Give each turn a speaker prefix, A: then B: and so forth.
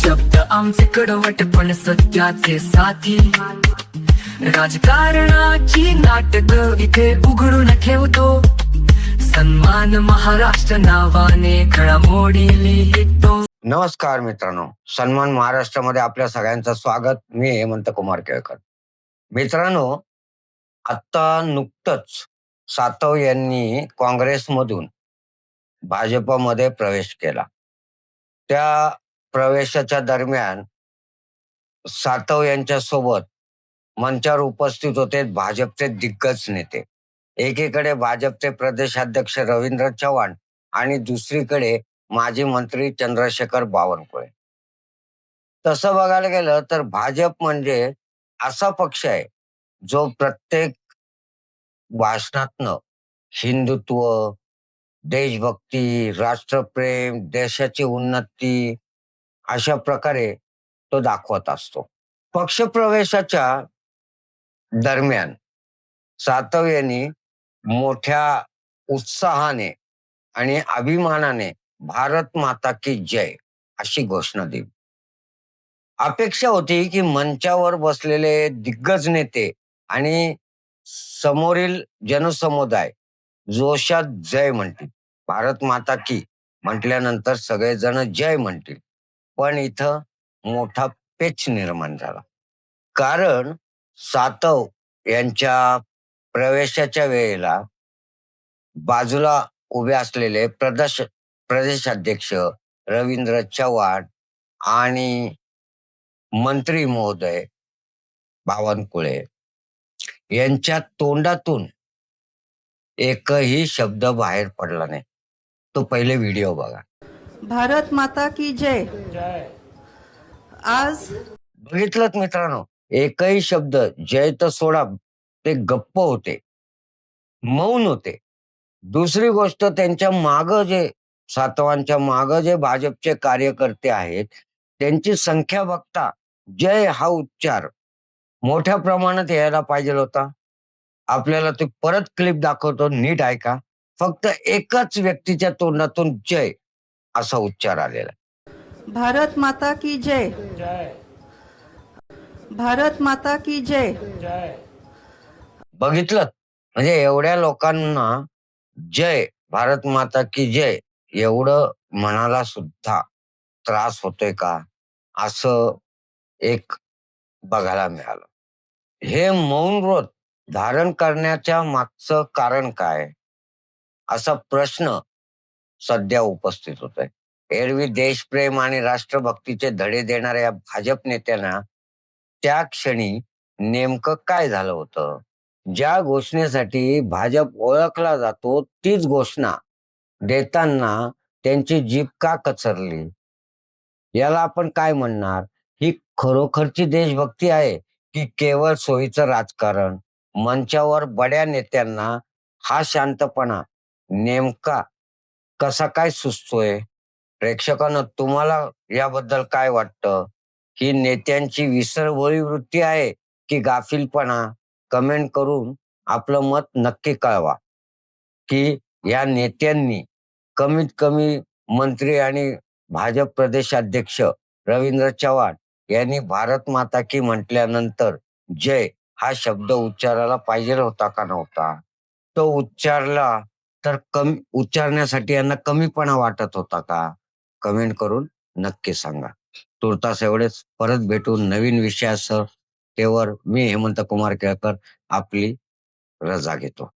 A: शब्द आमचे कडवट पण सत्याचे साथी. राजकारणाची नाटक इथे उघडून ठेवतो. सन्मान महाराष्ट्र नावाने घडामोडी लिहितो.
B: नमस्कार मित्रांनो सन्मान महाराष्ट्रामध्ये आपल्या सगळ्यांचं स्वागत. मी हेमंत कुमार केळकर. मित्रांनो आता नुकतंच सातव यांनी काँग्रेसमधून भाजपमध्ये प्रवेश केला. त्या प्रवेशाच्या दरम्यान सातव यांच्या सोबत मंचावर उपस्थित होते. भाजपचे दिग्गज नेते. एकीकडे भाजपचे प्रदेशाध्यक्ष रवींद्र चव्हाण आणि दुसरीकडे माजी मंत्री चंद्रशेखर बावनकुळे. तसं बघायला गेलं तर भाजप म्हणजे असा पक्ष आहे जो प्रत्येक भाषणातनं हिंदुत्व देशभक्ती राष्ट्रप्रेम देशाची उन्नती अशा प्रकारे तो दाखवत असतो. पक्षप्रवेशाच्या दरम्यान सातव यांनी मोठ्या उत्साहाने आणि अभिमानाने भारत माता की जय अशी घोषणा दिली. अपेक्षा होती की मंचावर बसलेले दिग्गज नेते आणि समोरील जनसमुदाय जोशात जय म्हणतील. भारत माता की म्हटल्यानंतर सगळेजण जय म्हणतील. पण इथं मोठा पेच निर्माण झाला. कारण सातव यांच्या प्रवेशाच्या वेळेला बाजूला उभे असलेले प्रदेश प्रदेशाध्यक्ष रवींद्र चव्हाण आणि मंत्री महोदय बावनकुळे यांच्या तोंडातून एकही शब्द बाहेर पडला नाही. तो पहिले व्हिडिओ बघा.
C: भारत माता की जय। आज
B: बघितलं मित्रांनो एकही शब्द जय तर सोडा ते गप्प होते मौन होते. दुसरी गोष्ट त्यांच्या माग जे सातवांच्या माग जे भाजपचे कार्यकर्ते आहेत त्यांची संख्या बघता जय हा उच्चार मोठ्या प्रमाणात यायला पाहिजे होता. आपल्याला ते परत क्लिप दाखवतो नीट ऐका. फक्त एकाच व्यक्तीच्या तोंडातून जय असा उच्चार आलेला
C: भारत माता की जय? भारत माता की जय.
B: बघितलं? म्हणजे एवढ्या लोकांना जय भारत माता की जय एवढं मनाला सुद्धा त्रास होतोय का? असं एक बघायला मिळालं. हे मौन व्रत धारण करण्याच्या मागचं कारण काय? असा प्रश्न सध्या उपस्थित होत आहे एरवी देशप्रेम आणि राष्ट्रभक्तीचे धडे देणाऱ्या या भाजप नेत्यांना त्या क्षणी नेमकं काय झालं होतं? ज्या घोषणेसाठी भाजप ओळखला जातो तीच घोषणा देताना त्यांची जीभ का कचरली? याला आपण काय म्हणणार? ही खरोखरची देशभक्ती आहे की केवळ सोयीचं राजकारण? मंचावर बड्या नेत्यांना हा शांतपणा नेमका कसा काय सुचतोय? प्रेक्षकांना तुम्हाला याबद्दल काय वाटतं? ही नेत्यांची विसरवळी वृत्ती आहे की गाफीलपणा? कमेंट करून आपलं मत नक्की कळवा. की या नेत्यांनी कमीत कमी मंत्री आणि भाजप प्रदेशाध्यक्ष रवींद्र चव्हाण यांनी भारत माता की म्हटल्यानंतर जय हा शब्द उच्चारायला पाहिजे होता का नव्हता? तो उच्चारला तर कमी उच्चारण्यासाठी यांना कमीपणा वाटत होता का? कमेंट करून नक्की सांगा. तुर्तास एवढेच. परत भेटून नवीन विषयासह तेवर मी हेमंत कुमार केळकर आपली रजा घेतो.